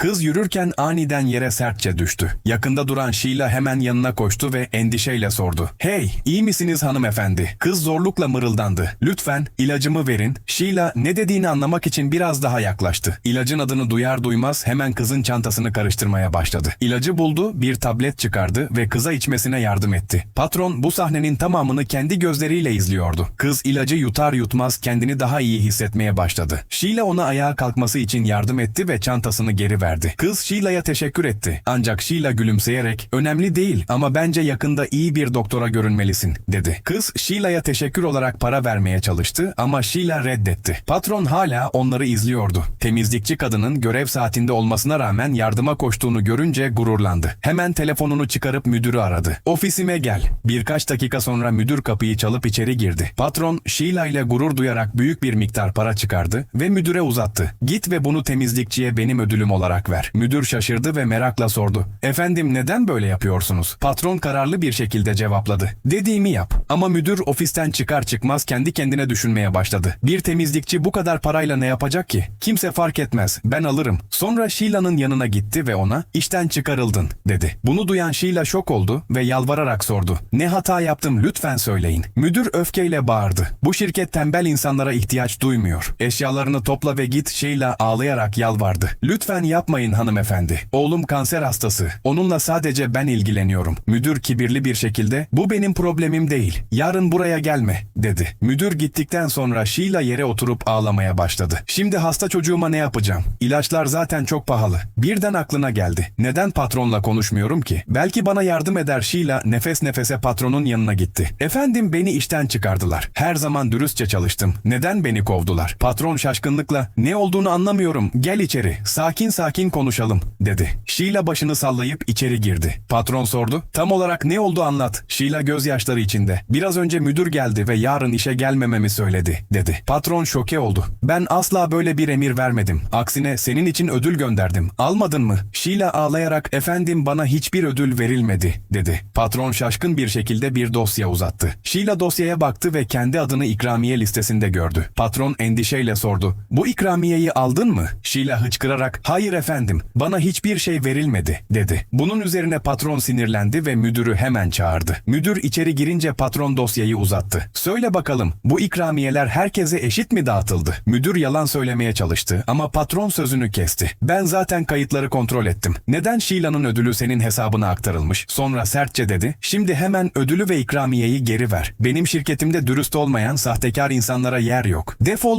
Kız yürürken aniden yere sertçe düştü. Yakında duran Sheila hemen yanına koştu ve endişeyle sordu. Hey, iyi misiniz hanımefendi? Kız zorlukla mırıldandı. Lütfen ilacımı verin. Sheila ne dediğini anlamak için biraz daha yaklaştı. İlacın adını duyar duymaz hemen kızın çantasını karıştırmaya başladı. İlacı buldu, bir tablet çıkardı ve kıza içmesine yardım etti. Patron bu sahnenin tamamını kendi gözleriyle izliyordu. Kız ilacı yutar yutmaz kendini daha iyi hissetmeye başladı. Sheila ona ayağa kalkması için yardım etti ve çantasını geri verdi. Kız Sheila'ya teşekkür etti. Ancak Sheila gülümseyerek önemli değil ama bence yakında iyi bir doktora görünmelisin dedi. Kız Sheila'ya teşekkür olarak para vermeye çalıştı ama Sheila reddetti. Patron hala onları izliyordu. Temizlikçi kadının görev saatinde olmasına rağmen yardıma koştuğunu görünce gururlandı. Hemen telefonunu çıkarıp müdürü aradı. Ofisime gel. Birkaç dakika sonra müdür kapıyı çalıp içeri girdi. Patron Sheila ile gurur duyarak büyük bir miktar para çıkardı ve müdüre uzattı. Git ve bunu temizlikçiye benim ödülüm olarak ver. Müdür şaşırdı ve merakla sordu. Efendim neden böyle yapıyorsunuz? Patron kararlı bir şekilde cevapladı. Dediğimi yap. Ama müdür ofisten çıkar çıkmaz kendi kendine düşünmeye başladı. Bir temizlikçi bu kadar parayla ne yapacak ki? Kimse fark etmez. Ben alırım. Sonra Sheila'nın yanına gitti ve ona işten çıkarıldın dedi. Bunu duyan Sheila şok oldu ve yalvararak sordu. Ne hata yaptım lütfen söyleyin. Müdür öfkeyle bağırdı. Bu şirket tembel insanlara ihtiyaç duymuyor. Eşyalarını topla ve git Sheila ağlayarak yalvardı. Lütfen yapmayın hanımefendi. Oğlum kanser hastası. Onunla sadece ben ilgileniyorum. Müdür kibirli bir şekilde bu benim problemim değil. Yarın buraya gelme dedi. Müdür gittikten sonra Sheila yere oturup ağlamaya başladı. Şimdi hasta çocuğuma ne yapacağım? İlaçlar zaten çok pahalı. Birden aklına geldi. Neden patronla konuşmuyorum ki? Belki bana yardım eder Sheila nefes nefese patronun yanına gitti. Efendim beni işten çıkardılar. Her zaman dürüstçe çalıştım. Neden beni kovdular? Patron şaşkınlıkla ne olduğunu anlamıyorum. Gel içeri. Sakin sakin konuşalım dedi. Sheila başını sallayıp içeri girdi. Patron sordu. Tam olarak ne oldu anlat. Sheila gözyaşları içinde. Biraz önce müdür geldi ve yarın işe gelmememi söyledi dedi. Patron şoke oldu. Ben asla böyle bir emir vermedim. Aksine senin için ödül gönderdim. Almadın mı? Sheila ağlayarak efendim bana hiçbir ödül verilmedi dedi. Patron şaşkın bir şekilde bir dosya uzattı. Sheila dosyaya baktı ve kendi adını ikramiye listesinde gördü. Patron endişeyle sordu. Bu ikramiyeyi aldın mı? Sheila hıçkırarak hayır efendim bana hiçbir şey verilmedi dedi. Bunun üzerine patron sinirlendi ve müdürü hemen çağırdı. Müdür içeri girince patron dosyayı uzattı. Söyle bakalım bu ikramiyeler herkese eşit mi dağıtıldı? Müdür yalan söylemeye çalıştı ama patron sözünü kesti. Ben zaten kayıtları kontrol ettim. Neden Sheila'nın ödülü senin hesabına aktarılmış? Sonra sertçe dedi. Şimdi hemen ödülü ve ikramiyeyi geri ver. Benim şirketimde dürüst olmayan sahtekar insanlara yer yok. Defol